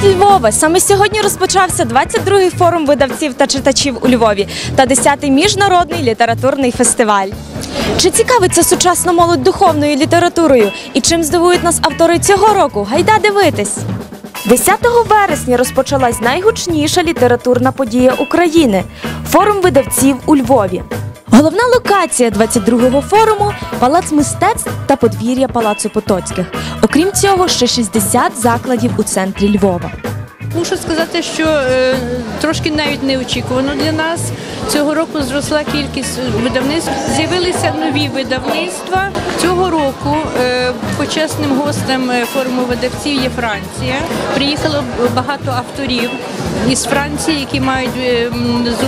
Привіт, Львове! Саме сьогодні розпочався 22-й форум видавців та читачів у Львові та 10-й міжнародний літературний фестиваль. Чи цікавиться сучасна молодь духовною літературою і чим здивують нас автори цього року? Гайда дивитись! 10 вересня розпочалась найгучніша літературна подія України форум видавців у Львові. Головна локація 22-го форуму палац мистецтв та подвір'я Палацу Потоцьких. Окрім цього, ще 60 закладів у центрі Львова. Мушу сказати, що е, трошки навіть неочікувано для нас. Цього року зросла кількість видавництв. З'явилися нові видавництва. Цього року е, почесним гостем е, форуму видавців є Франція. Приїхало багато авторів із Франції, які мають е,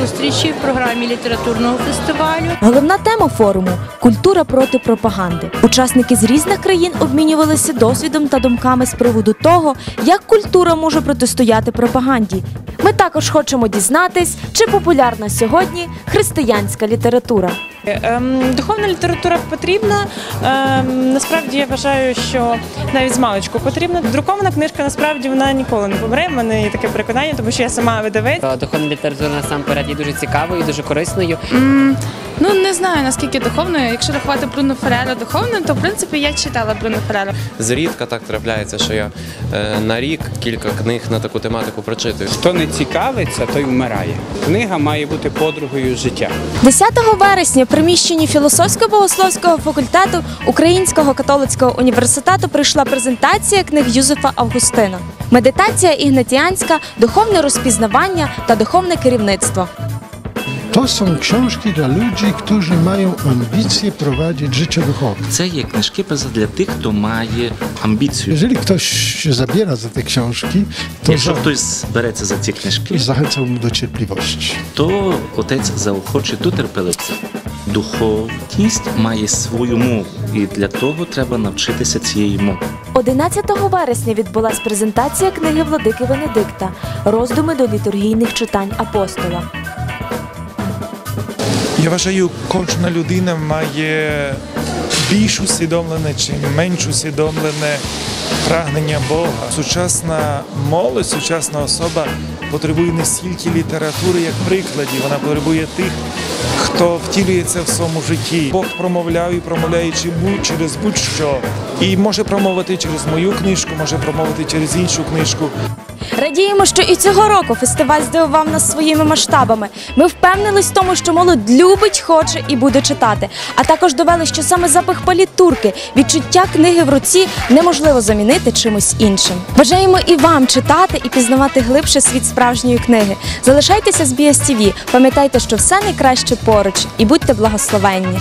зустрічі в програмі літературного фестивалю. Головна тема форуму культура проти пропаганди. Учасники з різних країн обмінювалися досвідом та думками з приводу того, як культура може протистояти пропаганді. Ми також хочемо дізнатись, чи популярна сьогодні християнська література. Ем, Духовна література потрібна. Ем, Насправді я вважаю, що навіть з маличку потрібна. Друкована книжка насправді вона ніколи не помре. в мене є таке переконання, тому що я сама видавець. Е, Духовна література насамперед є дуже цікавою, дуже корисною. Ну не знаю наскільки духовною. Якщо рахувати Бруно Ферера духовною, то в принципі я читала Бруно Ферера. Зрідка так трапляється, що я е, на рік кілька книг на таку тематику прочитую. Хто не цікавиться, той вмирає. Книга має бути подругою життя. 10 вересня приміщенні філософсько-богословського факультету Українського католицького університету прийшла презентація книг Юзефа Августина. Медитація ігнатіанська, духовне розпізнавання та духовне керівництво. To są książki dla ludzi, którzy mają ambicje prowadzić życie duchowe. Це є книжки для тих, хто має амбіцію. Jeżeli ktoś się zabiera za te książki, to, Якщо хтось береться за ці книжки, zachęcałbym do cierpliwości. то отець заохоче до терпеливця. Духовність має свою мову, і для того треба навчитися цієї мови. 11 вересня відбулась презентація книги Владики Венедикта Роздуми до літургійних читань апостола. Я вважаю, кожна людина має більш усвідомлене чи менш усвідомлене прагнення Бога. Сучасна молодь, сучасна особа потребує не стільки літератури, як прикладів. Вона потребує тих, хто втілює це в своєму житті. Бог промовляє і промовляє через будь-що. І може промовити через мою книжку, може промовити через іншу книжку. Радіємо, що і цього року фестиваль здивував нас своїми масштабами. Ми впевнились в тому, що молодь любить, хоче і буде читати. А також довели, що саме запах палітурки, відчуття книги в руці неможливо замінити чимось іншим. Бажаємо і вам читати і пізнавати глибше світ справжньої книги. Залишайтеся з BSTV, пам'ятайте, що все найкраще поруч, і будьте благословенні.